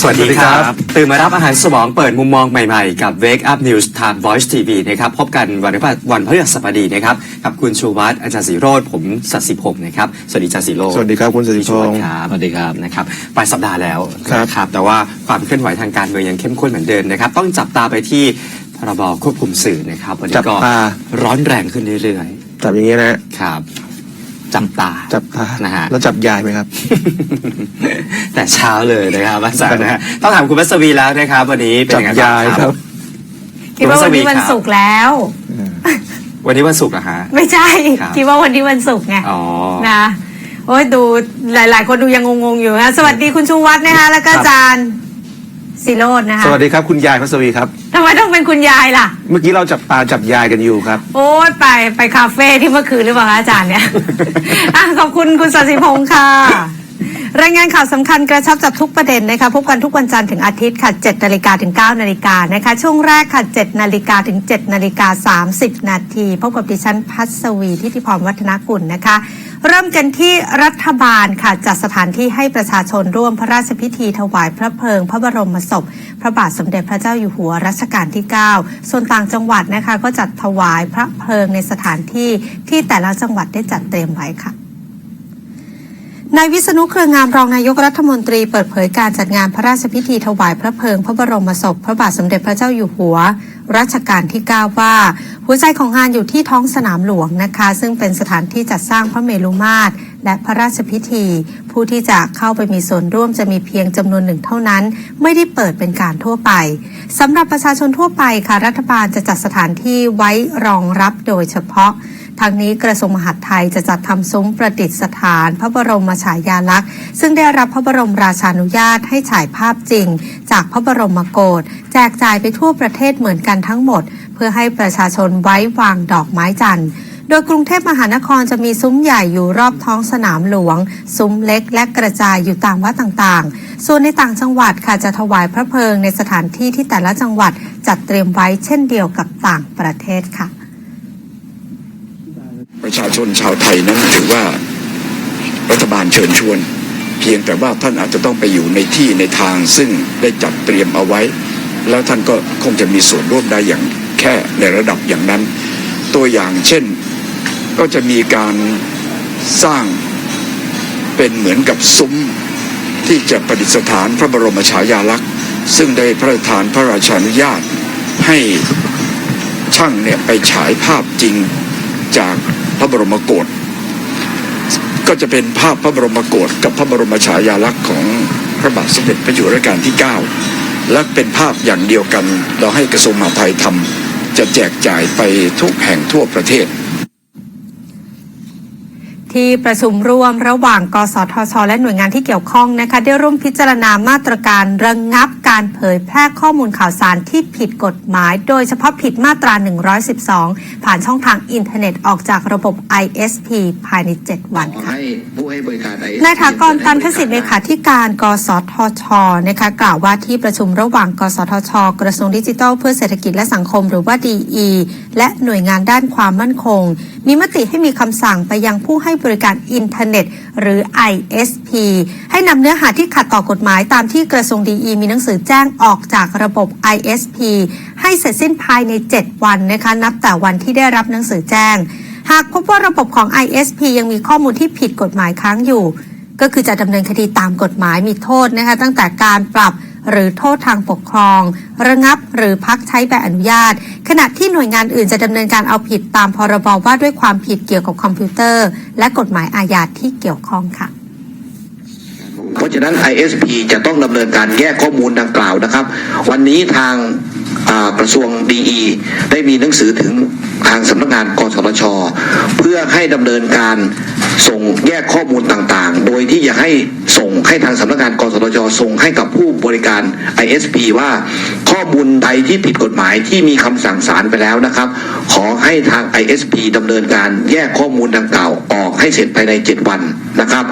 สวัสดีครับ ตื่นมารับอาหารสมองเปิดมุมมองใหม่ๆ กับ Wake Up News ทาง Voice TV นะครับ พบกันวันพฤหัสวันพฤหัสบดีนะครับ กับคุณชูวัฒน์อาจารย์สีโรธผมสัตย์สิพงศ์นะครับ สวัสดีอาจารย์สีโรธสวัสดีครับคุณสติพชูวัฒงศ์น์ครับสวัสดีครับนะครับปลายสัปดาห์แล้วครับนะครับ แต่ว่าความเคลื่อนไหวทางการเมืองยังเข้มข้นเหมือนเดิมนะครับ ต้องจับตาไปที่พรบควบคุมสื่อนะครับวันนี้ก็จับตาร้อนแรงขึ้นเรื่อยจับอย่างนี้นะๆครับ จับตาจับตานะฮะ แล้วจับยายไหมครับ แต่เช้าเลยนะครับอาจารย์นะฮะต้องถามคุณวัสวีแล้วนะครับ วันนี้เป็นจับยังไงบ้างยายครับ คิดว่าวันนี้วันศุกร์แล้ว วันนี้วันศุกร์อะฮะ ไม่ใช่ครับ คิดว่าวันนี้วันศุกร์ไงอ๋อ นะโอ้ยดูหลาย ๆ คนดูยังงงๆอยู่นะสวัสดีคุณชูวัฒน์นะคะแล้วก็ครับอาจารย์ สิโรจน์นะคะสวัสดีครับคุณยายพัสวีครับทำไมต้องเป็นคุณยายล่ะ เมื่อกี้เราจับตาจับยายกันอยู่ครับ โอ้ยไปไปคาเฟ่ที่เมื่อคืนหรือเปล่าคะอาจารย์เนี่ย อะขอบคุณคุณสศิพงศ์ค่ะ รายงานข่าวสำคัญกระชับจับทุกประเด็นนะคะพบกันทุกวันจันทร์ถึงอาทิตย์ค่ะ7นาฬิกาถึง9นาฬิกานะคะช่วงแรกค่ะ7นาฬิกาถึง7นาฬิกา30 นาทีพบกับดิฉันพัศวีทิติพรวัฒนกุลนะคะ เริ่มกันที่รัฐบาลค่ะจัดสถานที่ให้ประชาชนร่วมพระราชพิธีถวายพระเพลิง พระบรมศพ พระบาทสมเด็จพระเจ้าอยู่หัวรัชกาลที่ 9 ส่วนต่างจังหวัดนะคะก็จัดถวายพระเพลิงในสถานที่ที่แต่ละจังหวัดได้จัดเตรียมไว้ค่ะ นายวิษณุเครืองามรองนายกรัฐมนตรีเปิดเผยการจัดงานพระราชพิธีถวายพระเพลิง พระบรมศพ พระบาทสมเด็จพระเจ้าอยู่หัว รัชกาลที่ 9 ว่า หัวใจของงานอยู่ที่ท้องสนามหลวงนะคะ ซึ่งเป็นสถานที่จัดสร้างพระเมรุมาตรและพระราชพิธี ผู้ที่จะเข้าไปมีส่วนร่วมจะมีเพียงจำนวนหนึ่งเท่านั้น ไม่ได้เปิดเป็นการทั่วไปสำหรับประชาชนทั่วไปค่ะรัฐบาลจะจัดสถานที่ไว้รองรับโดยเฉพาะ ทางนี้กระทรวงมหาดไทยจะจัดทำซุ้มประดิษฐาน พระบรมฉายาลักษณ์ ซึ่งได้รับพระบรมราชานุญาตให้ฉายภาพจริง จากพระบรมโกศแจกจ่ายไปทั่วประเทศเหมือนกันทั้งหมด เพื่อให้ประชาชนไว้วางดอกไม้จันทร์โดยกรุงเทพมหานครจะมีซุ้มใหญ่อยู่รอบท้องสนามหลวง ซุ้มเล็กและกระจายอยู่ตามวัดต่างๆ ส่วนในต่างจังหวัดค่ะจะถวายพระเพลิงในสถานที่ที่แต่ละจังหวัดจัดเตรียมไว้เช่นเดียวกับต่างประเทศค่ะ ประชาชนชาวไทยนั้นถือว่ารัฐบาลเชิญชวน เพียงแต่ว่าท่านอาจจะต้องไปอยู่ในที่ในทางซึ่งได้จัดเตรียมเอาไว้ แล้วท่านก็คงจะมีส่วนร่วมได้อย่างแค่ในระดับอย่างนั้น ตัวอย่างเช่นก็จะมีการสร้างเป็นเหมือนกับซุ้มที่จะประดิษฐานพระบรมฉายาลักษณ์ ซึ่งได้พระราชทานพระราชานุญาตให้ช่างเนี่ยไปฉายภาพจริงจาก พระบรมโกศก็จะเป็นภาพพระบรมโกศกับพระบรมฉายาลักษณ์ของพระบาทสมเด็จพระอยู่หัวรัชกาลที่ 9 และเป็นภาพอย่างเดียวกัน เราให้กระทรวงมหาดไทยทำจะแจกจ่ายไปทุกแห่งทั่วประเทศ ที่ประชุมร่วมระหว่างกสทช และหน่วยงานที่เกี่ยวข้องนะคะได้ร่วมพิจารณามาตรการระงงับการเผยแพร่ข้อมูลข่าวสารที่ผิดกฎหมาย โดยเฉพาะผิดมาตรา 112 ผ่านช่องทางอินเทอร์เน็ตออกจากระบบ ISP ภายใน 7 วันค่ะให้ผู้ให้บริการ ISP นายถากรตันทศิษย์เลขาธิการกสทชนะคะกล่าวว่าที่ประชุมระหว่าง กสทช กระทรวงดิจิทัล เพื่อเศรษฐกิจและสังคมหรือว่า DE และหน่วยงานด้านความมั่นคง มีมติให้มีคำสั่งไปยังผู้ให้บริการอินเทอร์เน็ต หรือ ISP ให้นำเนื้อหาที่ขัดต่อกฎหมายตามที่กระทรวง DE มีหนังสือแจ้งออกจากระบบ ISP ให้เสร็จสิ้นภายใน 7 วันนะคะนับแต่วันที่ได้รับหนังสือแจ้ง หากพบว่าระบบของ ISP ยังมีข้อมูลที่ผิดกฎหมายค้างอยู่ ก็คือจะดำเนินคดีตามกฎหมายมีโทษนะคะตั้งแต่การปรับ หรือโทษทางปกครอง ระงับหรือพักใช้ใบอนุญาต ขณะที่หน่วยงานอื่นจะดำเนินการเอาผิดตามพรบว่าด้วยความผิดเกี่ยวกับคอมพิวเตอร์ และกฎหมายอาญาที่เกี่ยวข้องค่ะเพราะฉะนั้น ISP จะต้องดำเนินการแยกข้อมูลดังกล่าวนะครับ วันนี้ทางกระทรวงดีได้มีหนังสือถึงทางสำนักงานกสทช เพื่อให้ดำเนินการ ส่งแยกข้อมูลต่างๆ โดยที่อยากให้ส่งให้ทางสำนักงานกสทชส่งให้กับผู้บริการ ISP ว่าข้อมูลใดที่ผิดกฎหมายที่มีคำสั่งศาลไปแล้วนะครับ ขอให้ทาง ISP ดำเนินการแยกข้อมูลดังกล่าวออกให้เสร็จภายใน 7 วันนะครับ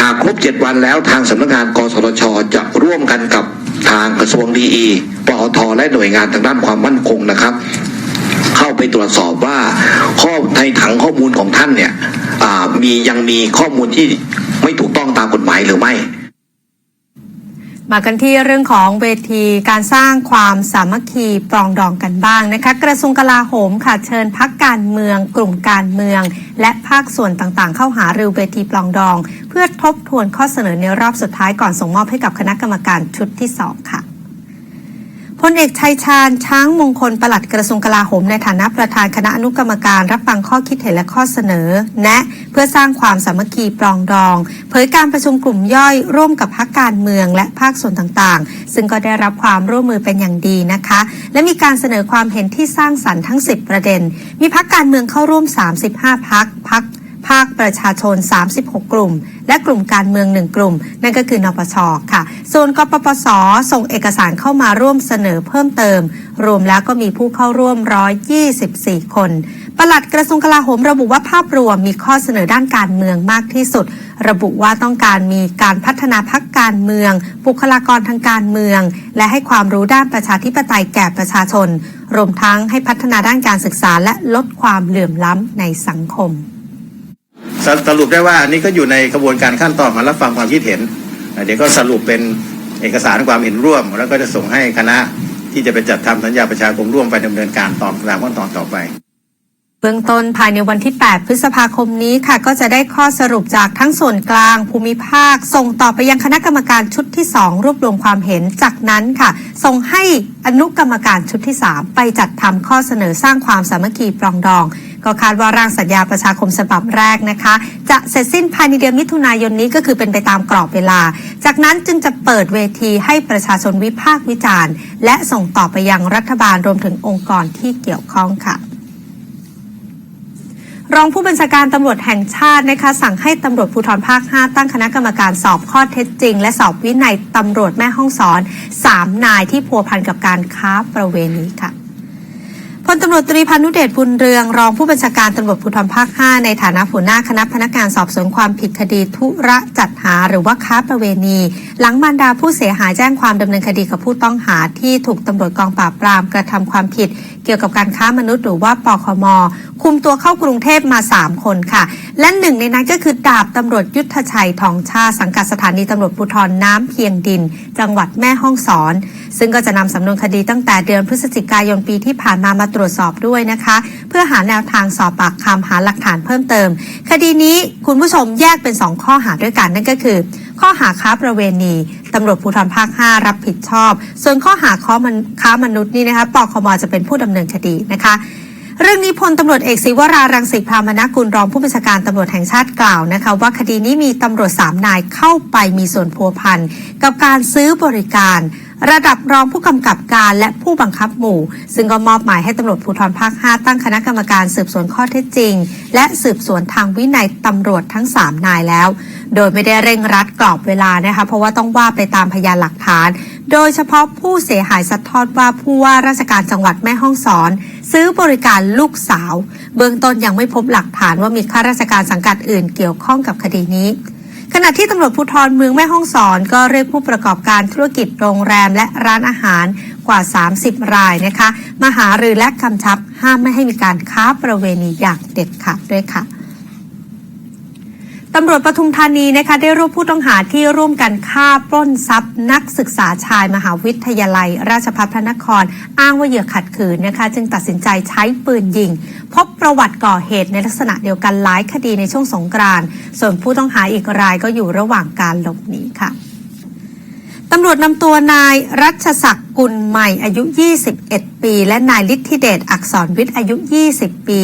หากครบ 7 วันแล้วทางสำนักงานกสทชจะร่วมกันกับทางกระทรวงดีอีปอทและหน่วยงานทางด้านความมั่นคงนะครับ เข้าไปตรวจสอบว่าข้อในถังข้อมูลของท่านเนี่ย มียังมีข้อมูลที่ไม่ถูกต้องตามกฎหมายหรือไม่ มากันที่เรื่องของเวทีการสร้างความสามัคคีปรองดองกันบ้างนะคะ กระทรวงกลาโหมค่ะเชิญพักการเมือง กลุ่มการเมือง และภาคส่วนต่างๆ เข้าหารือเวทีปรองดอง เพื่อทบทวนข้อเสนอในรอบสุดท้ายก่อนส่งมอบให้กับคณะกรรมการชุดที่สองค่ะ พลเอกชัยชาญช้างมงคลปลัดกระทรวงกลาโหมในฐานะประธานคณะอนุกรรมการรับฟังข้อคิดเห็นและข้อเสนอ แนะเพื่อสร้างความสามัคคีปรองดอง เผยการประชุมกลุ่มย่อยร่วมกับพรรคการเมืองและภาคส่วนต่างๆ ซึ่งก็ได้รับความร่วมมือเป็นอย่างดีนะคะ และมีการเสนอความเห็นที่สร้างสรรค์ทั้ง 10 ประเด็น มีพรรคการเมืองเข้าร่วม 35พรรคพรรค ภาคประชาชน 36 กลุ่ม และกลุ่มการเมือง 1 กลุ่ม นั่นก็คือนปชค่ะ ส่วนกปปส ส่งเอกสารเข้ามาร่วมเสนอเพิ่มเติม รวมแล้วก็มีผู้เข้าร่วม 124 คนปลัดกระทรวงกลาโหมระบุว่าภาพรวมมีข้อเสนอด้านการเมืองมากที่สุด ระบุว่าต้องการมีการพัฒนาพักการเมือง บุคลากรทางการเมือง และให้ความรู้ด้านประชาธิปไตยแก่ประชาชน รวมทั้งให้พัฒนาด้านการศึกษาและลดความเหลื่อมล้ำในสังคม สรุปได้ว่าอันนี้ก็อยู่ในกระบวนการขั้นตอนมารับฟังความคิดเห็น เดี๋ยวก็สรุปเป็นเอกสารความเห็นร่วม แล้วก็จะส่งให้คณะที่จะไปจัดทำสัญญาประชาคมร่วมไปดำเนินการตามตามขั้นตอนต่อไป เบื้องต้นภายในวันที่ 8 พฤษภาคมนี้ค่ะ ก็จะได้ข้อสรุปจากทั้งส่วนกลางภูมิภาค ส่งต่อไปยังคณะกรรมการชุดที่ 2 รวบรวมความเห็นจากนั้นค่ะ ส่งให้อนุกรรมการชุดที่ 3 ไปจัดทำข้อเสนอสร้างความสามัคคีปรองดอง ก็คาดว่าร่างสัญญาประชาคมฉบับแรกนะคะ จะเสร็จสิ้นภายในเดือนมิถุนายนนี้ก็คือเป็นไปตามกรอบเวลา จากนั้นจึงจะเปิดเวทีให้ประชาชนวิพากษ์วิจารณ์ และส่งต่อไปยังรัฐบาลรวมถึงองค์กรที่เกี่ยวข้องค่ะ รองผู้บัญชาการตำรวจแห่งชาตินะคะสั่งให้ตำรวจภูธรภาค 5 ตั้งคณะกรรมการสอบข้อเท็จจริง และสอบวินัยตำรวจแม่ห้องสอน 3 นายที่พัวพันกับการค้าประเวณีค่ะ พลตำรวจตรีพานุเดชบุญเรืองรองผู้บัญชาการตำรวจภูธรภาค 5 ในฐานะหัวหน้าคณะพนักงานสอบสวนความผิดคดีทุระจัดหาหรือว่าค้าประเวณี หลังมารดาผู้เสียหายแจ้งความดำเนินคดีกับผู้ต้องหาที่ถูกตำรวจกองปราบปรามกระทำความผิด เกี่ยวกับการค้ามนุษย์หรือว่าปคม คุมตัวเข้ากรุงเทพมา 3 คนค่ะ และหนึ่งในนั้นก็คือดาบตำรวจยุทธชัยทองชาสังกัดสถานีตำรวจภูธรน้ำเพียงดิน จังหวัดแม่ฮ่องสอน ซึ่งก็จะนำสำนวนคดีตั้งแต่เดือนพฤศจิกายนปีที่ผ่านมามาตรวจสอบด้วยนะคะ เพื่อหาแนวทางสอบปากคำหาหลักฐานเพิ่มเติม คดีนี้คุณผู้ชมแยกเป็น 2 ข้อหาด้วยกันนั่นก็คือ ข้อหาค้าประเวณีตำรวจภูธรภาค 5 รับผิดชอบ ส่วนข้อหาค้ามนค้ามนุษย์นี่นะคะปคมจะเป็นผู้ดำเนินคดีนะคะเรื่องนี้พลตำรวจเอกศิวรารังสิพรามนกุลรองผู้บัญชาการตำรวจแห่งชาติกล่าวนะคะว่าคดีนี้มีตำรวจสามนายเข้าไปมีส่วนพัวพันกับการซื้อบริการ ระดับรองผู้กำกับการและผู้บังคับหมู่ ซึ่งก็มอบหมายให้ตำรวจภูธรภาค 5 ตั้งคณะกรรมการสืบสวนข้อเท็จจริง และสืบสวนทางวินัยตำรวจทั้ง 3 นายแล้ว โดยไม่ได้เร่งรัดกรอบเวลานะคะเพราะว่าต้องว่าไปตามพยานหลักฐาน โดยเฉพาะผู้เสียหายสัดทอดว่าผู้ว่าราชการจังหวัดแม่ฮ่องสอน ซื้อบริการลูกสาว เบื้องต้นยังไม่พบหลักฐานว่ามีข้าราชการสังกัดอื่นเกี่ยวข้องกับคดีนี้ ณะที่ตำรวจภูธรเมืองแม่ฮ่องสอน ก็เรียกผู้ประกอบการธุรกิจโรงแรมและร้านอาหารกว่า 30 รายนะคะมาหารือและกำชับห้ามไม่ให้มีการค้าประเวณีอย่างเด็ดขาดด้วยค่ะ ตำรวจปทุมธานีนะคะได้รวบผู้ต้องหาที่ร่วมกันฆ่าปล้นทรัพย์ นักศึกษาชายมหาวิทยาลัย ราชภัฏพระนคร อ้างว่าเหยื่อขัดขืนนะคะ จึงตัดสินใจใช้ปืนยิง พบประวัติก่อเหตุในลักษณะเดียวกันหลายคดีในช่วงสงกรานต์ส่วนผู้ต้องหาอีกรายก็อยู่ระหว่างการหลบหนีค่ะตำรวจนำตัวนายรัชศักดิ์ กุลใหม่อายุ 21 ปี และนายฤทธิเดชอักษรวิทย์อายุ 20 ปี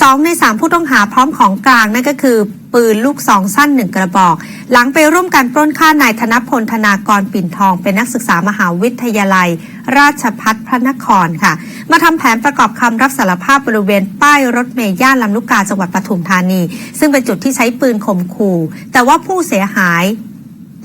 สองในสามผู้ต้องหาพร้อมของกลางนั่นก็คือ ปืนลูกซองสั้นหนึ่งกระบอก หลังไปร่วมกันปล้นฆ่านายธนพลธนากรปิ่นทอง เป็นนักศึกษามหาวิทยาลัย ราชพัฒพระนครค่ะ มาทำแผนประกอบคำรับสารภาพบริเวณป้ายรถเมย์ย่านลำลูกกาจังหวัดปทุมธานี ซึ่งเป็นจุดที่ใช้ปืนข่มขู่ แต่ว่าผู้เสียหาย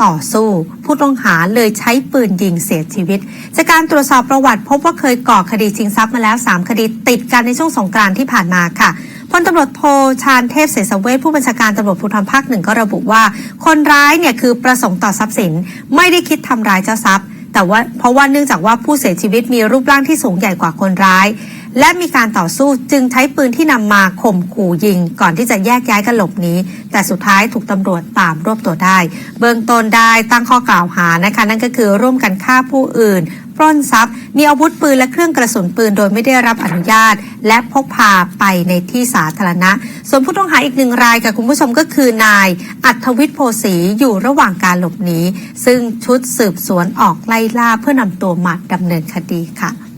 ต่อสู้ ผู้ต้องหาเลยใช้ปืนยิงเสียชีวิต จากการตรวจสอบประวัติ พบว่าเคยก่อคดีชิงทรัพย์มาแล้ว 3 คดีติดกันในช่วงสงกรานที่ผ่านมาค่ะพลตำรวจโทชาญเทพเสสเวชผู้บัญชาการตำรวจภูธรภาคหนึ่งก็ระบุว่า คนร้ายเนี่ยคือประสงค์ต่อทรัพย์สิน ไม่ได้คิดทำร้ายเจ้าทรัพย์ แต่ว่าเพราะว่าเนื่องจากว่าผู้เสียชีวิตมีรูปร่างที่สูงใหญ่กว่าคนร้าย และมีการต่อสู้จึงใช้ปืนที่นำมาข่มขู่ยิง ก่อนที่จะแยกย้ายกันหลบหนีแต่สุดท้ายถูกตำรวจตามรวบตัวได้ เบื้องต้นได้ตั้งข้อกล่าวหานะคะ นั่นก็คือร่วมกันฆ่าผู้อื่นปล้นทรัพย์ มีอาวุธปืนและเครื่องกระสุนปืนโดยไม่ได้รับอนุญาต และพกพาไปในที่สาธารณะ ส่วนผู้ต้องหาอีกหนึ่งรายค่ะคุณผู้ชมก็คือนาย อัธวิทย์โพสีอยู่ระหว่างการหลบหนีซึ่งชุดสืบสวนออกไล่ล่าเพื่อนำตัวมาดำเนินคดีค่ะ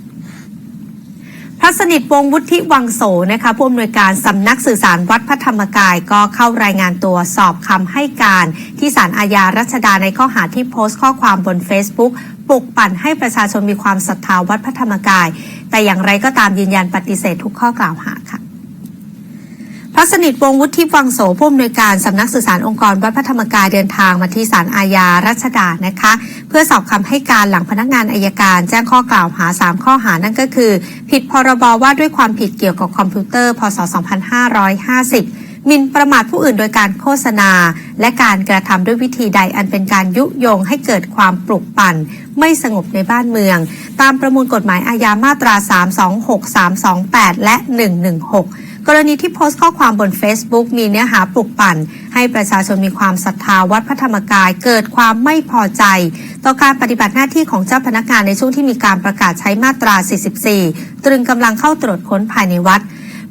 ระสนิทวงศ์วุฒิวังโสนะคะผู้อำนวยการสำนักสื่อสารวัดพระธรรมกายก็เข้ารายงานตัวสอบคำให้การที่ศาลอาญารัชดาในข้อหาที่โพสต์ข้อความบน Facebook ปลุกปั่นให้ประชาชนมีความศรัทธาวัดพระธรรมกาย แต่อย่างไรก็ตามยืนยันปฏิเสธทุกข้อกล่าวหาค่ะ พระสนิทวงศ์วุฒิวังโสผู้อำนวยการสำนักสื่อสารองค์กรวัดพระธรรมกายเดินทางมาที่ศาลอาญารัชดานะคะ เพื่อสอบคำให้การหลังพนักงานอายการ แจ้งข้อกล่าวหา 3 ข้อหานั่นก็คือ ผิดพรบว่าด้วยความผิดเกี่ยวกับคอมพิวเตอร์ พศ 2550หมิ่นประมาทผู้อื่นโดยการโฆษณา และการกระทำด้วยวิธีใดอันเป็นการยุยงให้เกิดความปลุกปั่น ไม่สงบในบ้านเมือง ตามประมวลกฎหมายอาญามาตรา 326 328 และ 116 กรณีที่โพสต์ข้อความบน Facebook มีเนื้อหาปลุกปั่น ให้ประชาชนมีความศรัทธาวัดพระธรรมกาย เกิดความไม่พอใจ ต่อการปฏิบัติหน้าที่ของเจ้าพนักงานในช่วงที่มีการประกาศใช้มาตรา 44 ตรึงกำลังเข้าตรวจค้นภายในวัด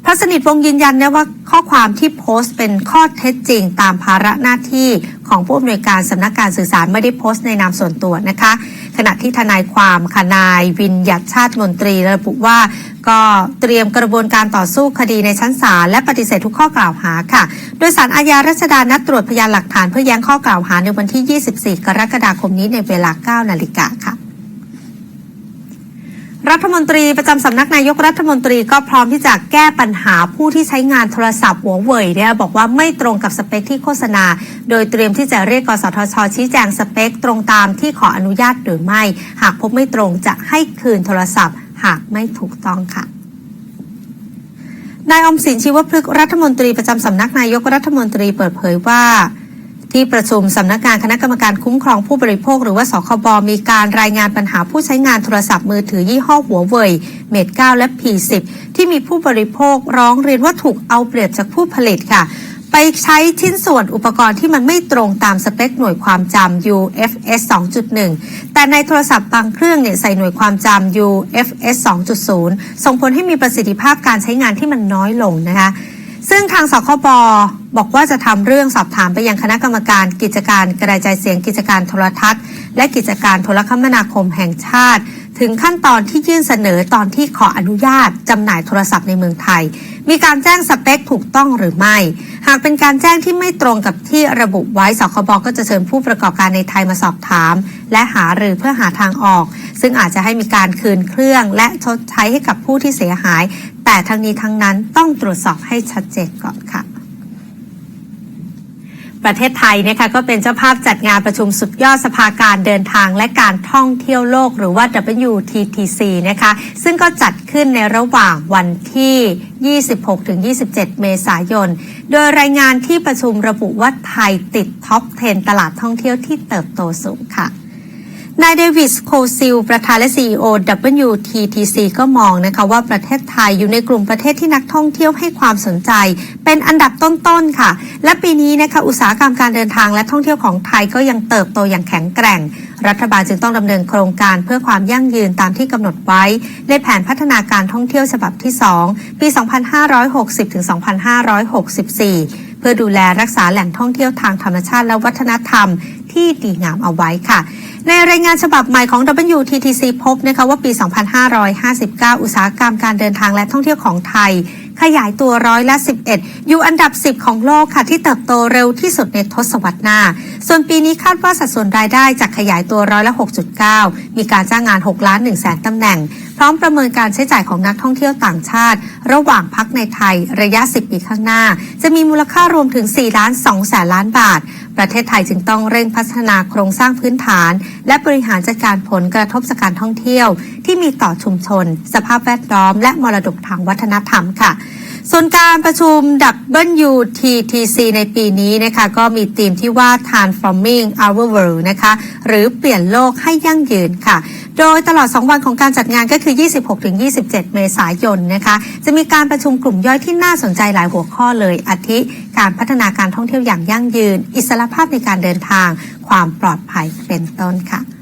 พระสนิทวงศ์ยืนยันนะว่าข้อความที่โพสต์เป็นข้อเท็จจริงตามภาระหน้าที่ของผู้อำนวยการสำนักการสื่อสารไม่ได้โพสต์ในนามส่วนตัวนะคะ ขณะที่ทนายความคานายวินยัตชาติมนตรีระบุว่าก็เตรียมกระบวนการต่อสู้คดีในชั้นศาลและปฏิเสธทุกข้อกล่าวหาค่ะ โดยสารอาญารัชดานัดตรวจพยานหลักฐานเพื่อแย้งข้อกล่าวหาในวันที่ 24 กรกฎาคมนี้ในเวลา 9 นาฬิกาค่ะ รัฐมนตรีประจำสำนักนายกรัฐมนตรีก็พร้อมที่จะแก้ปัญหาผู้ที่ใช้งานโทรศัพท์หัวเว่ยเนี่ยบอกว่าไม่ตรงกับสเปคที่โฆษณา โดยเตรียมที่จะเรียกกสทช ชี้แจงสเปคตรงตามที่ขออนุญาตหรือไม่ หากพบไม่ตรงจะให้คืนโทรศัพท์ หากไม่ถูกต้องค่ะนายอมสินชีวพฤกษ์รัฐมนตรีประจำสำนักนายกรัฐมนตรีเปิดเผยว่า ที่ประชุมสำนักงานคณะกรรมการคุ้มครองผู้บริโภค หรือว่าสคบมีการรายงานปัญหาผู้ใช้งานโทรศัพท์มือถือยี่ห้อหัวเว่ยเมด9และ P10 ที่มีผู้บริโภคร้องเรียนว่าถูกเอาเปรียบจากผู้ผลิตค่ะ ไปใช้ชิ้นส่วนอุปกรณ์ที่มันไม่ตรงตามสเปคหน่วยความจำ UFS 2.1 แต่ในโทรศัพท์บางเครื่องเนี่ยใส่หน่วยความจำ UFS 2.0 ส่งผลให้มีประสิทธิภาพการใช้งานที่มันน้อยลงนะคะ ซึ่งทางสคบบอกว่าจะทำเรื่องสอบถามไปยังคณะกรรมการกิจการกระจายเสียงกิจการโทรทัศน์ และกิจการโทรคมนาคมแห่งชาติ ถึงขั้นตอนที่ยื่นเสนอตอนที่ขออนุญาตจำหน่ายโทรศัพท์ในเมืองไทย มีการแจ้งสเปคถูกต้องหรือไม่ หากเป็นการแจ้งที่ไม่ตรงกับที่ระบุไว้สคบก็จะเชิญผู้ประกอบการในไทยมาสอบถาม และหาหรือเพื่อหาทางออก ซึ่งอาจจะให้มีการคืนเครื่อง และชดใช้ให้กับผู้ที่เสียหาย แต่ทั้งนี้ทั้งนั้นต้องตรวจสอบให้ชัดเจนก่อนค่ะ ประเทศไทยนะคะก็เป็นเจ้าภาพจัดงานประชุมสุดยอดสภาการเดินทางและการท่องเที่ยวโลก หรือว่า WTTC นะคะซึ่งก็จัดขึ้นในระหว่างวันที่ 26-27 เมษายน โดยรายงานที่ประชุมระบุว่าไทยติดท็อป 10 ตลาดท่องเที่ยวที่เติบโตสูงค่ะ นายเดวิสโคซิล ประธานและ CEO WTTC ก็มองนะคะว่าประเทศไทยอยู่ในกลุ่มประเทศที่นักท่องเที่ยวให้ความสนใจ เป็นอันดับต้นๆค่ะ และปีนี้นะคะอุตสาหกรรมการเดินทางและท่องเที่ยวของไทยก็ยังเติบโตอย่างแข็งแกร่ง รัฐบาลจึงต้องดำเนินโครงการเพื่อความยั่งยืนตามที่กำหนดไว้ ในแผนพัฒนาการท่องเที่ยวฉบับที่ 2 ปี 2560-2564เพื่อดูแลรักษาแหล่งท่องเที่ยวทางธรรมชาติและวัฒนธรรมที่ดีงามเอาไว้ค่ะ ในรายงานฉบับใหม่ของ WTTC พบนะคะว่าปี 2559 อุตสาหกรรมการเดินทางและท่องเที่ยวของไทย ขยายตัวร้อยละ 11 อยู่อันดับ 10 ของโลกค่ะ ที่เติบโตเร็วที่สุดในทศวรรษหน้า ส่วนปีนี้คาดว่าสัดส่วนรายได้จะขยายตัวร้อยละ 6.9 มีการจ้างงาน 6 ล้าน1แสนตำแหน่ง พร้อมประเมินการใช้จ่ายของนักท่องเที่ยวต่างชาติ ระหว่างพักในไทยระยะ 10 ปีข้างหน้า จะมีมูลค่ารวมถึง4ล้าน2แสนล้านบาท ประเทศไทยจึงต้องเร่งพัฒนาโครงสร้างพื้นฐาน และบริหารจัดการผลกระทบจากการท่องเที่ยว ที่มีต่อชุมชน สภาพแวดล้อม และมรดกทางวัฒนธรรมค่ะส่วนการประชุม WTTC ในปีนี้นะคะก็มีธีมที่ว่า Transforming Our World นะคะหรือเปลี่ยนโลกให้ยั่งยืนค่ะ โดยตลอด 2 วันของการจัดงานก็คือ 26-27 เมษายนนะคะ จะมีการประชุมกลุ่มย่อยที่น่าสนใจหลายหัวข้อเลยอาทิ การพัฒนาการท่องเที่ยวอย่างยั่งยืน อิสรภาพในการเดินทาง ความปลอดภัยเป็นต้นค่ะ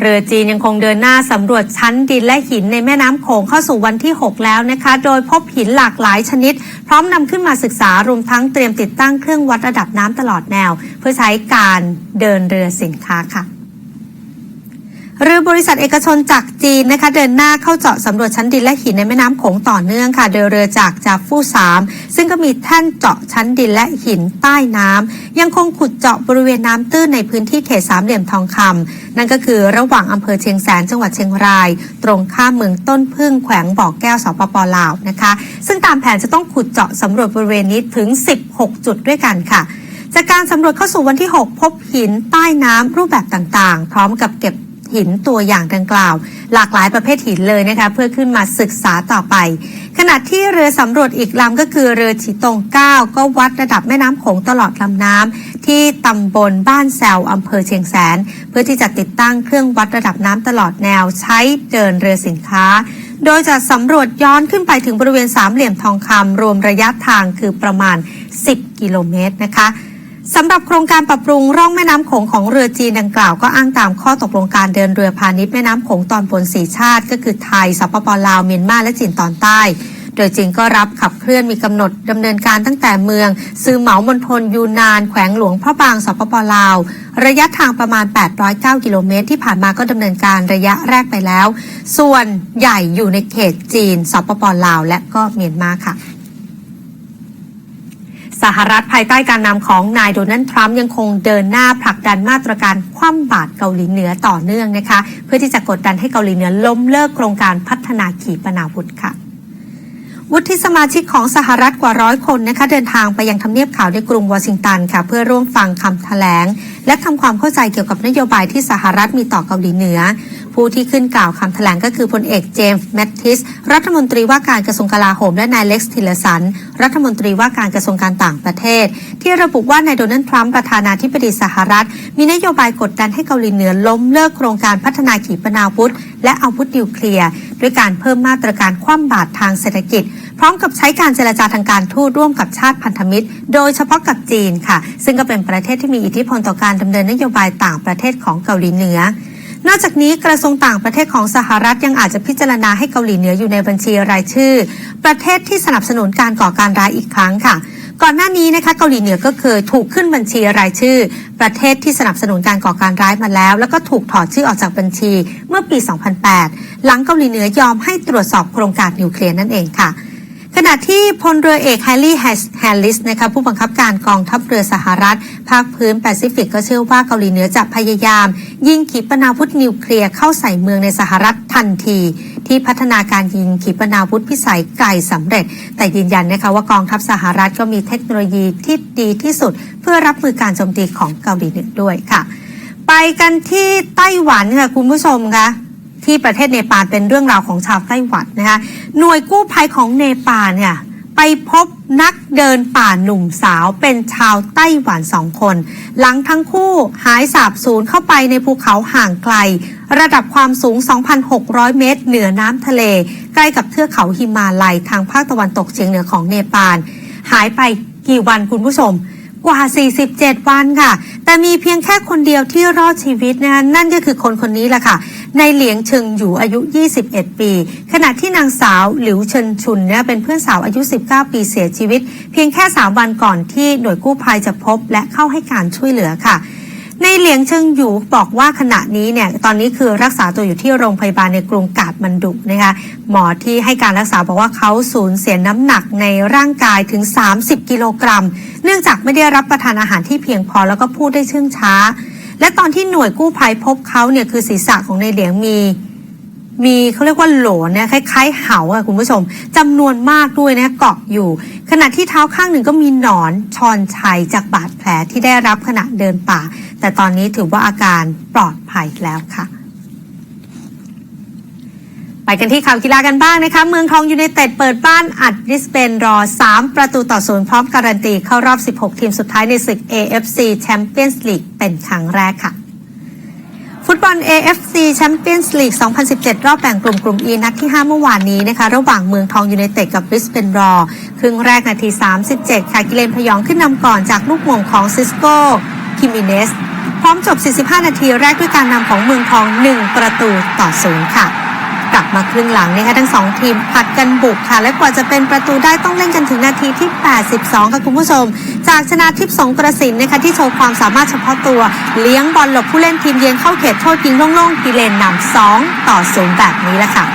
เรือจีนยังคงเดินหน้าสำรวจชั้นดินและหินในแม่น้ำโขงเข้าสู่วันที่ 6 แล้วนะคะ โดยพบหินหลากหลายชนิด พร้อมนำขึ้นมาศึกษารวมทั้งเตรียมติดตั้งเครื่องวัดระดับน้ำตลอดแนว เพื่อใช้การเดินเรือสินค้าค่ะ เรือบริษัทเอกชนจากจีนนะคะ เดินหน้าเข้าเจาะสำรวจชั้นดินและหินในแม่น้ำโขงต่อเนื่องค่ะ โดยเรือจากจาฟู่สามซึ่งก็มีแท่นเจาะชั้นดินและหินใต้น้ำยังคงขุดเจาะบริเวณน้ำตื้นในพื้นที่เขตสามเหลี่ยมทองคำนั่นก็คือระหว่างอำเภอเชียงแสนจังหวัดเชียงราย ตรงข้ามเมืองต้นพึ่งแขวงบ่อแก้วสปปลาวนะคะ ซึ่งตามแผนจะต้องขุดเจาะสำรวจบริเวณนี้ถึง 16 จุดด้วยกันค่ะจากการสำรวจเข้าสู่วันที่ 6 พบหินใต้น้ำรูปแบบต่างๆ พร้อมกับเก็บ หินตัวอย่างดังกล่าว หลากหลายประเภทหินเลยนะคะเพื่อขึ้นมาศึกษาต่อไป ขณะที่เรือสำรวจอีกลำก็คือเรือฉีตงเก้าก็วัดระดับแม่น้ำโขงตลอดลำน้ำที่ตำบลบ้านแซวอำเภอเชียงแสน เพื่อที่จะติดตั้งเครื่องวัดระดับน้ำตลอดแนวใช้เดินเรือสินค้าโดยจะสำรวจย้อนขึ้นไปถึงบริเวณสามเหลี่ยมทองคำรวมระยะทางคือประมาณ 10 กิโลเมตรนะคะ สำหรับโครงการปรับปรุงร่องแม่น้ำโขงของเรือจีนดังกล่าวก็อ้างตามข้อตกลงการเดินเรือพาณิชย์แม่น้ำโขงตอนบนสีชาติ ก็คือไทยสปปลาวเมียนมาและจีนตอนใต้ โดยจีนก็รับขับเคลื่อนมีกำหนดดำเนินการตั้งแต่เมือง ซือเหมามณฑลยูนาน แขวงหลวงพระบางสปปลาว ระยะทางประมาณ 809 กิโลเมตร ที่ผ่านมาก็ดำเนินการระยะแรกไปแล้ว ส่วนใหญ่อยู่ในเขตจีนสปปลาว และก็เมียนมาค่ะ สหรัฐภายใต้การนำของนายโดนัลด์ทรัมป์ยังคงเดินหน้าผลักดันมาตรการคว่ำบาตรเกาหลีเหนือต่อเนื่องนะคะ เพื่อที่จะกดดันให้เกาหลีเหนือล้มเลิกโครงการพัฒนาขีปนาวุธค่ะวุฒิสมาชิกของสหรัฐกว่าร้อยคนนะคะเดินทางไปยังทำเนียบขาวในกรุงวอชิงตันค่ะ เพื่อร่วมฟังคำแถลง และทำความเข้าใจเกี่ยวกับนโยบายที่สหรัฐมีต่อเกาหลีเหนือ ผู้ที่ขึ้นกล่าวคำแถลงก็คือพลเอกเจมส์แมตติส รัฐมนตรีว่าการกระทรวงกลาโหมและนายเล็กซ์ทิลเลสัน รัฐมนตรีว่าการกระทรวงการต่างประเทศ ที่ระบุว่านายโดนัลด์ทรัมป์ประธานาธิบดีสหรัฐ มีนโยบายกดดันให้เกาหลีเหนือล้มเลิกโครงการพัฒนาขีปนาวุธ และอาวุธนิวเคลียร์ด้วยการเพิ่มมาตรการคว่ำบาตรทางเศรษฐกิจ พร้อมกับใช้การเจรจาทางการทูตร่วมกับชาติพันธมิตร โดยเฉพาะกับจีนค่ะ ซึ่งก็เป็นประเทศที่มีอิทธิพลต่อการดำเนินนโยบายต่างประเทศของเกาหลีเหนือ นอกจากนี้กระทรวงต่างประเทศของสหรัฐยังอาจจะพิจารณาให้เกาหลีเหนืออยู่ในบัญชีรายชื่อ ประเทศที่สนับสนุนการก่อการร้ายอีกครั้งค่ะ ก่อนหน้านี้นะคะเกาหลีเหนือก็เคยถูกขึ้นบัญชีรายชื่อ ประเทศที่สนับสนุนการก่อการร้ายมาแล้ว แล้วก็ถูกถอดชื่อออกจากบัญชีเมื่อปี 2008 หลังเกาหลีเหนือยอมให้ตรวจสอบโครงการนิวเคลียร์นั่นเองค่ะ ขณะที่พลเรือเอกแฮร์รี่แฮร์ริสนะคะผู้บังคับการกองทัพเรือสหรัฐ ภาคพื้นแปซิฟิกก็เชื่อว่าเกาหลีเหนือจะพยายาม ยิงขีปนาวุธนิวเคลียร์เข้าใส่เมืองในสหรัฐทันที ที่พัฒนาการยิงขีปนาวุธพิสัยไกลสำเร็จ แต่ยืนยันนะคะว่ากองทัพสหรัฐก็มีเทคโนโลยีที่ดีที่สุด เพื่อรับมือการโจมตีของเกาหลีเหนือด้วยค่ะ ไปกันที่ไต้หวันค่ะคุณผู้ชมคะ ที่ประเทศเนปาลเป็นเรื่องราวของชาวไต้หวันนะคะหน่วยกู้ภัยของเนปาลเนี่ยไปพบนักเดินป่าหนุ่มสาวเป็นชาวไต้หวันสองคน หลังทั้งคู่หายสาบสูญเข้าไปในภูเขาห่างไกล ระดับความสูง 2,600 เมตร เหนือน้ำทะเล ใกล้กับเทือกเขาหิมาลัยทางภาคตะวันตกเฉียงเหนือของเนปาลหายไปกี่วันคุณผู้ชม กว่า 47 วันค่ะ แต่มีเพียงแค่คนเดียวที่รอดชีวิตนะคะนั่นก็คือคนคนนี้แหละค่ะ ในเหลียงเชิงอยู่อายุ 21 ปี ขณะที่นางสาวหลิวเชินชุนเนี่ยเป็นเพื่อนสาวอายุ 19 ปีเสียชีวิต เพียงแค่ 3 วันก่อนที่หน่วยกู้ภัยจะพบและเข้าให้การช่วยเหลือค่ะ ในเหลียงเชิงอยู่บอกว่าขณะนี้เนี่ยตอนนี้คือรักษาตัวอยู่ที่โรงพยาบาลในกรุงกาดมันดุนะคะหมอที่ให้การรักษาบอกว่าเขาสูญเสียน้ำหนักในร่างกายถึง 30 กิโลกรัม เนื่องจากไม่ได้รับประทานอาหารที่เพียงพอแล้วก็พูดได้เชื่องช้า และตอนที่หน่วยกู้ภัยพบเขาเนี่ยคือศีรษะของในเหลียงมีมีเขาเรียกว่าโหลนเนี่ยคล้ายๆ เหาอะคุณผู้ชมจำนวนมากด้วยนะเกาะอยู่ ขณะที่เท้าข้างหนึ่งก็มีหนอนชอนชัยจากบาดแผลที่ได้รับขณะเดินป่า แต่ตอนนี้ถือว่าอาการปลอดภัยแล้วค่ะ ไปกันที่ข่าวกีฬากันบ้างนะคะ เมืองทองยูไนเต็ดเปิดบ้านอัดบริสเบนรอ 3 ประตูต่อศูนย์พร้อมการันตีเข้ารอบ 16 ทีมสุดท้ายในศึก AFC Champions League เป็นครั้งแรกค่ะฟุตบอล AFC Champions League 2017 รอบแบ่งกลุ่มกลุ่ม E นัดที่ 5 เมื่อวานนี้นะคะ ระหว่างเมืองทองยูไนเต็ดกับบริสเบนรอ ครึ่งแรกนาที 37 ค่ะกิเลนพยองขึ้นนำก่อนจากลูกหม่งของซิสโก คิมิเนส พร้อมจบ 45 นาทีแรกด้วยการนำของเมืองทอง 1 ประตูต่อศูนย์ค่ะ กลับมาครึ่งหลังนะคะทั้งสองทีมผัดกันบุกค่ะ และกว่าจะเป็นประตูได้ต้องเล่นกันถึงนาทีที่ 82 ค่ะคุณผู้ชม จากชนะทิพย์สงกระสินนะคะที่โชว์ความสามารถเฉพาะตัว เลี้ยงบอลหลบผู้เล่นทีมเยือนเข้าเขตโทษยิงโล่งๆกิเลนนำ2ต่อ0แบบนี้แหละค่ะ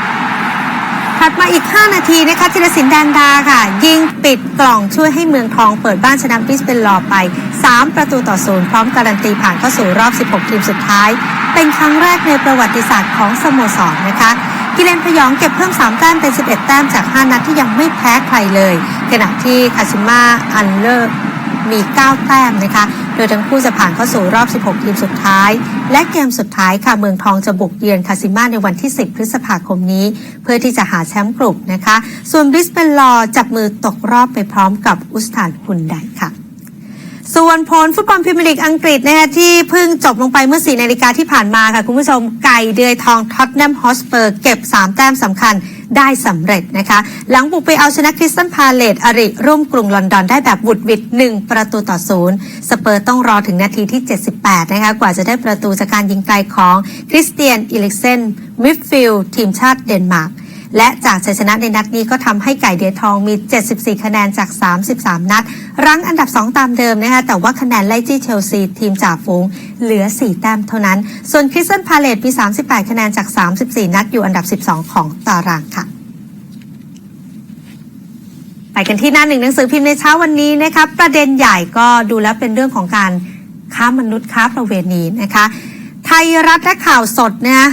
ถัดมาอีก 5 นาทีนะคะธีรศิลป์แดงดาค่ะ ยิงปิดกล่องช่วยให้เมืองทองเปิดบ้านชนะบิสเบนลอไป 3 ประตูต่อศูนย์พร้อมการันตีผ่านเข้าสู่รอบ 16 ทีมสุดท้าย เป็นครั้งแรกในประวัติศาสตร์ของสโมสรนะคะกิเลนพยองเก็บเพิ่ม 3 แต้มเป็น 11 แต้มจาก 5 นัดที่ยังไม่แพ้ใครเลย ขณะที่คาชิมาอันเลอร์มี 9 แต้มนะคะ โดยทั้งคู่จะผ่านเข้าสู่รอบ 16 ทีมสุดท้าย และเกมสุดท้ายค่ะเมืองทองจะบุกเยือนคาซิมาในวันที่ 10 พฤษภาคมนี้ เพื่อที่จะหาแชมป์กลุ่มนะคะ ส่วนบิสเบนลอจับมือตกรอบไปพร้อมกับอุสตานฮุนไดค่ะส่วนผลฟุตบอลพรีเมียร์ลีกอังกฤษนะคะที่เพิ่งจบลงไปเมื่อ 4 นาฬิกาที่ผ่านมาค่ะ คุณผู้ชมไก่เดือยทองท็อตแนมฮอสเปอร์เก็บ 3 แต้มสำคัญ ได้สำเร็จนะคะ หลังบุกไปเอาชนะคริสตันพาเลตอริร่วมกรุงลอนดอนได้แบบบุดหวิด1 ประตูต่อศูนย์สเปอร์ต้องรอถึงนาทีที่ 78 นะคะ กว่าจะได้ประตูจากการยิงไกลของคริสเตียนอิลิกเซนมิดฟิลด์ทีมชาติเดนมาร์ก และจากชัยชนะในนัดนี้ก็ทำให้ไก่เดือยทองมี 74 คะแนนจาก 33 นัด รั้งอันดับ 2 ตามเดิมนะคะแต่ว่าคะแนนไล่จี้เชลซีทีมจ่าฝูงเหลือ 4 แต้มเท่านั้น ส่วนคริสตันพาเลตมี 38 คะแนนจาก 34 นัดอยู่อันดับ 12 ของตารางค่ะไปกันที่หน้าหนึ่งหนังสือพิมพ์ในเช้าวันนี้นะคะประเด็นใหญ่ก็ดูแล้วเป็นเรื่องของการค้ามนุษย์ค้าประเวณีนะคะ ไทยรัฐและข่าวสดนะ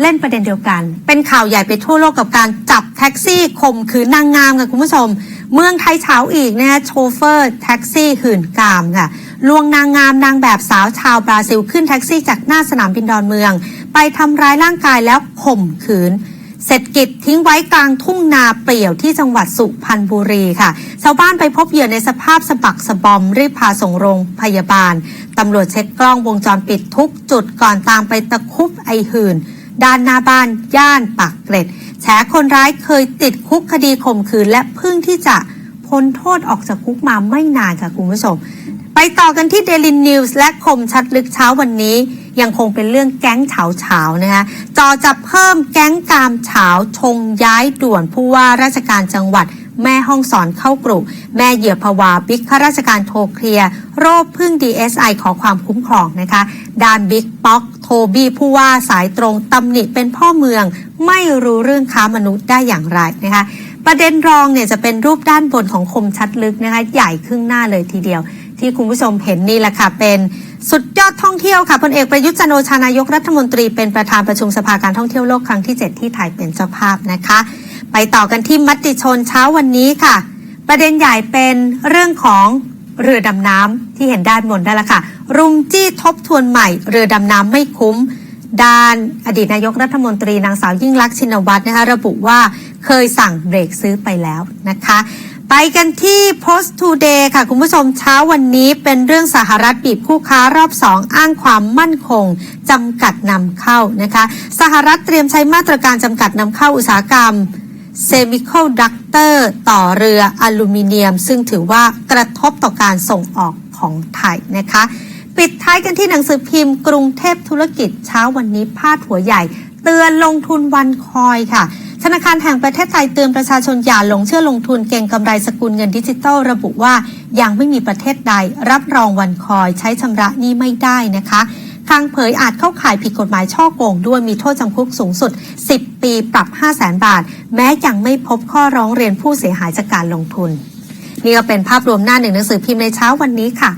เล่นประเด็นเดียวกัน เป็นข่าวใหญ่ไปทั่วโลกกับการจับแท็กซี่ข่มขืนนางงามค่ะคุณผู้ชม เมืองไทยเช้าอีกนะโชเฟอร์แท็กซี่หื่นกามค่ะลวงนางงามนางแบบสาวชาวบราซิลขึ้นแท็กซี่จากหน้าสนามบินดอนเมือง ไปทำร้ายร่างกายแล้วข่มขืนเสร็จกิจทิ้งไว้กลางทุ่งนาเปลี่ยวที่จังหวัดสุพรรณบุรีค่ะ ชาวบ้านไปพบเหยื่อในสภาพสะบักสะบอมรีบพาส่งโรงพยาบาลตำรวจเช็คกล้องวงจรปิดทุกจุดก่อนตามไปตะคุบไอหื่น ด้านหน้าบ้านย่านปากเกร็ดแฉคนร้ายเคยติดคุกคดีข่มขืน และเพิ่งที่จะพ้นโทษออกจากคุกมาไม่นานค่ะคุณผู้ชมไปต่อกันที่ Daily News และคมชัดลึกเช้าวันนี้ ยังคงเป็นเรื่องแก๊งเฉาเฉานะคะจอจับเพิ่มแก๊งกามเฉาชงย้ายด่วนผู้ว่าราชการจังหวัด แม่ห้องสอนเข้ากรุแม่เหยื่อภาวาบิ๊กข้าราชการโทรเคลียร์โรคพึ่ง DSI ขอความคุ้มครองนะคะด้านบิ๊กป๊อก บี้ผู้ว่าสายตรงตำหนิเป็นพ่อเมืองไม่รู้เรื่องค้ามนุษย์ได้อย่างไรนะคะประเด็นรองเนี่ยจะเป็นรูปด้านบนของคมชัดลึกนะคะ ใหญ่ครึ่งหน้าเลยทีเดียว ที่คุณผู้ชมเห็นนี่แหละค่ะ เป็นสุดยอดท่องเที่ยวค่ะพลเอกประยุทธ์จันโอชานายกรัฐมนตรีเป็นประธานประชุมสภาการท่องเที่ยวโลกครั้งที่ 7 ที่ไทยเป็นเจ้าภาพนะคะ ไปต่อกันที่มติชนเช้าวันนี้ค่ะ ประเด็นใหญ่เป็นเรื่องของ เรือดำน้ำที่เห็นด้านบนได้ละค่ะ รุมจี้ทบทวนใหม่ เรือดำน้ำไม่คุ้ม ด้านอดีตนายกรัฐมนตรีนางสาวยิ่งลักษณ์ชินวัตรนะคะระบุว่าเคยสั่งเบรกซื้อไปแล้วนะคะ ไปกันที่ Post Today ค่ะ คุณผู้ชมเช้าวันนี้เป็นเรื่องสหรัฐบีบคู่ค้ารอบสองอ้างความมั่นคงจำกัดนำเข้านะคะ สหรัฐเตรียมใช้มาตรการจำกัดนำเข้าอุตสาหกรรม เซมิค l ดักเตอร์ต่อเรืออลูมิเนียม ซึ่งถือว่ากระทบต่อการส่งออกของไทยนะคะ ปิดท้ายกันที่หนังสือพิมพ์กรุงเทพธุรกิจเช้าวันนี้พาดหัวใหญ่ เตือนลงทุนวันคอยค่ะ ธนาคารแห่งประเทศไทยเตือนประชาชนอย่าหลงเชื่อลงทุนเก่งกำไรสกุลเงินดิจิทัลระบุว่ายังไม่มีประเทศใด รับรองวันคอยใช้ชำระหนี้ไม่ได้นะคะ ทางเผยอาจเข้าข่ายผิดกฎหมายช่อโกงด้วยมีโทษจำคุกสูงสุด 10 ปีปรับ 5 0 0แสนบาท แม้ยังไม่พบข้อร้องเรียนผู้เสียหายจากการลงทุน นี่ก็เป็นภาพรวมหน้าหนึ่งหนังสือพิมพ์ในเช้าวันนี้ค่ะ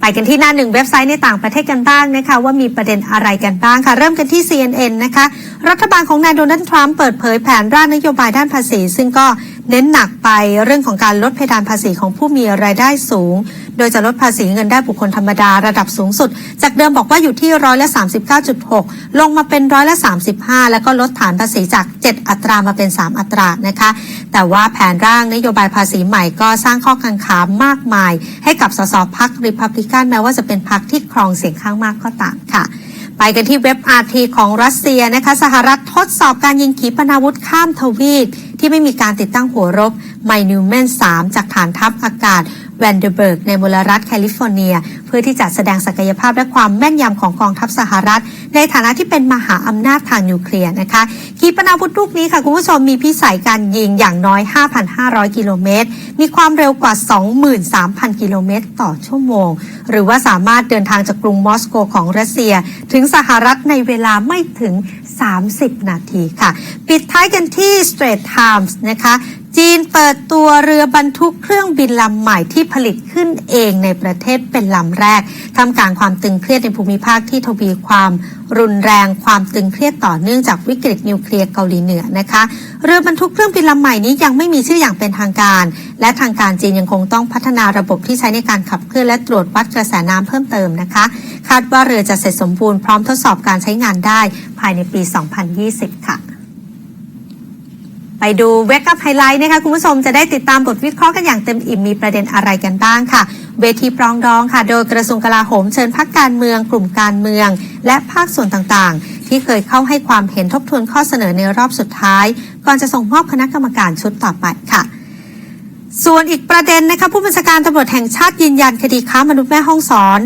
ไปกันที่หน้าหนึ่งเว็บไซต์ในต่างประเทศกันบ้างนะคะว่ามีประเด็นอะไรกันบ้างค่ะ เริ่มกันที่ CNN นะคะ รัฐบาลของนายโดนัลด์ทรัมป์เปิดเผยแผนร่างนโยบายด้านภาษี ซึ่งก็ เน้นหนักไปเรื่องของการลดเพดานภาษีของผู้มีรายได้สูง โดยจะลดภาษีเงินได้บุคคลธรรมดาระดับสูงสุด จากเดิมบอกว่าอยู่ที่ร้อยละ 39.6 ลงมาเป็นร้อยละ 35 แล้วก็ลดฐานภาษีจาก 7 อัตรามาเป็น 3 อัตรานะคะ แต่ว่าแผนร่างนโยบายภาษีใหม่ก็สร้างข้อกังขามากมาย ให้กับสสพักริพับลิกันแม้ว่าจะเป็นพักที่ครองเสียงข้างมากก็ตามค่ะ ไปกันที่เว็บอาทีของรัสเซียนะคะ สหรัฐทดสอบการยิงขีปนาวุธข้ามทวีปที่ไม่มีการติดตั้งหัวรบไมนิวเมน3จากฐานทัพอากาศ แวนเดอร์เบิร์กในมลรัฐแคลิฟอร์เนีย เพื่อที่จะแสดงศักยภาพและความแม่นยำของกองทัพสหรัฐ ในฐานะที่เป็นมหาอำนาจทางนิวเคลียร์นะคะขีปนาวุธลูกนี้ค่ะ คุณผู้ชมมีพิสัยการยิงอย่างน้อย 5,500 กิโลเมตร มีความเร็วกว่า 23,000 กิโลเมตร ต่อชั่วโมง หรือว่าสามารถเดินทางจากกรุงมอสโกของรัสเซีย ถึงสหรัฐในเวลาไม่ถึง 30 นาทีค่ะ ปิดท้ายกันที่ Straits Times นะคะ จีนเปิดตัวเรือบรรทุกเครื่องบินลำใหม่ที่ผลิตขึ้นเองในประเทศเป็นลำแรกทำกลางความตึงเครียดในภูมิภาคที่ทวีความรุนแรงความตึงเครียดต่อเนื่องจากวิกฤตนิวเคลียร์เกาหลีเหนือนะคะ เรือบรรทุกเครื่องบินลำใหม่นี้ยังไม่มีชื่ออย่างเป็นทางการ และทางการจีนยังคงต้องพัฒนาระบบที่ใช้ในการขับเคลื่อนและตรวจวัดกระแสน้ำเพิ่มเติมนะคะ คาดว่าเรือจะเสร็จสมบูรณ์พร้อมทดสอบการใช้งานได้ภายในปี 2020 ค่ะ ไปดูเวก up ไฮไลท์นะคะคุณผู้ชมจะได้ติดตามบทวิเคราะห์กันอย่างเต็มอิ่มมีประเด็นอะไรกันบ้างค่ะ เวทีปรองดองค่ะ โดยกระทรวงกลาโหมเชิญพักการเมือง กลุ่มการเมือง และภาคส่วนต่างๆ ที่เคยเข้าให้ความเห็นทบทวนข้อเสนอในรอบสุดท้าย ก่อนจะส่งมอบคณะกรรมการชุดต่อไปค่ะส่วนอีกประเด็นนะคะผู้บัญชาการตำรวจแห่งชาติยืนยันคดีค้ามนุษย์แม่ห้องสอน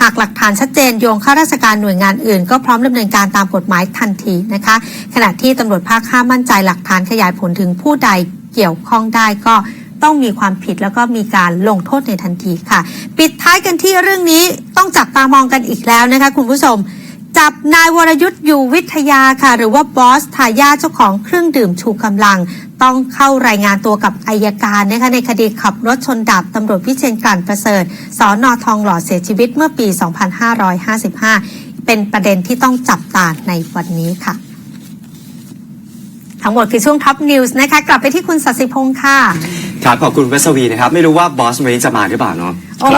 หากหลักฐานชัดเจนโยงข้าราชการหน่วยงานอื่น ก็พร้อมดำเนินการตามกฎหมายทันทีนะคะ ขณะที่ตำรวจภาคห้ามั่นใจหลักฐานขยายผลถึงผู้ใดเกี่ยวข้องได้ก็ต้องมีความผิดแล้วก็มีการลงโทษในทันทีค่ะ ปิดท้ายกันที่เรื่องนี้ต้องจับตามองกันอีกแล้วนะคะคุณผู้ชม จับนายวรยุทธ์อยู่วิทยาค่ะ หรือว่าบอสทายาทเจ้าของเครื่องดื่มชูกำลัง ต้องเข้ารายงานตัวกับอายการนะคะในคดีขับรถชนดาบตำรวจวิเชียนกลั่นประเสริฐสอนอทองหล่อเสียชีวิตเมื่อปี 2555 เป็นประเด็นที่ต้องจับตาในวันนี้ค่ะ ทั้งหมดคือช่วงท็อปนิวส์นะคะกลับไปที่คุณสัสิพงษ์ค่ะ ครับขอบคุณเวสวีนะครับ ไม่รู้ว่าบอสวันนี้จะมาหรือเปล่าเนาะโอ้โ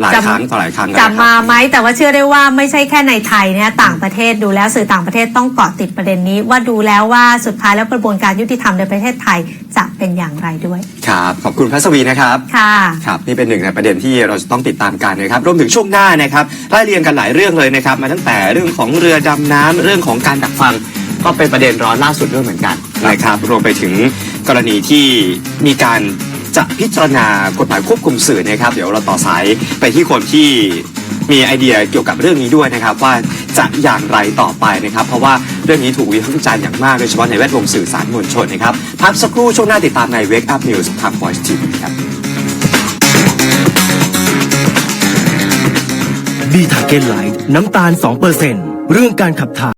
หหลายจะครั้งต่อหลายครั้งแล้วจะนะครับมาไหมแต่ว่าเชื่อได้ว่าไม่ใช่แค่ในไทยเนี่ยต่างประเทศดูแล้วสื่อต่างประเทศต้องเกาะติดประเด็นนี้ ว่าดูแล้วว่าสุดท้ายแล้วกระบวนการยุติธรรมในประเทศไทยจะเป็นอย่างไรด้วยครับขอบคุณพัสวีนะครับค่ะครับนี่เป็นหนึ่งในประเด็นที่เราจะต้องติดตามกันนะครับรวมถึงช่วงหน้านะครับไล่เรียงกันหลายเรื่องเลยนะครับ มาตั้งแต่เรื่องของเรือดำน้ำเรื่องของการดักฟังก็เป็นประเด็นร้อนล่าสุดด้วยเหมือนกันนะครับรวมไปถึงกรณีที่มีการ จะพิจารณากฎหมายควบคุมสื่อนะครับ เดี๋ยวเราต่อสายไปที่คนที่มีไอเดียเกี่ยวกับเรื่องนี้ด้วยนะครับ ว่าจะอย่างไรต่อไปนะครับ เพราะว่าเรื่องนี้ถูกวิพากษ์วิจารณ์อย่างมากโดยเฉพาะในแวดวงสื่อสารมวลชนนะครับพักสักครู่ช่วงหน้าติดตามใน Wake Up News ทาง Voice TV ครับบีทาเกนไลท์น้ำตาล 2%เรื่องการขับถ่าย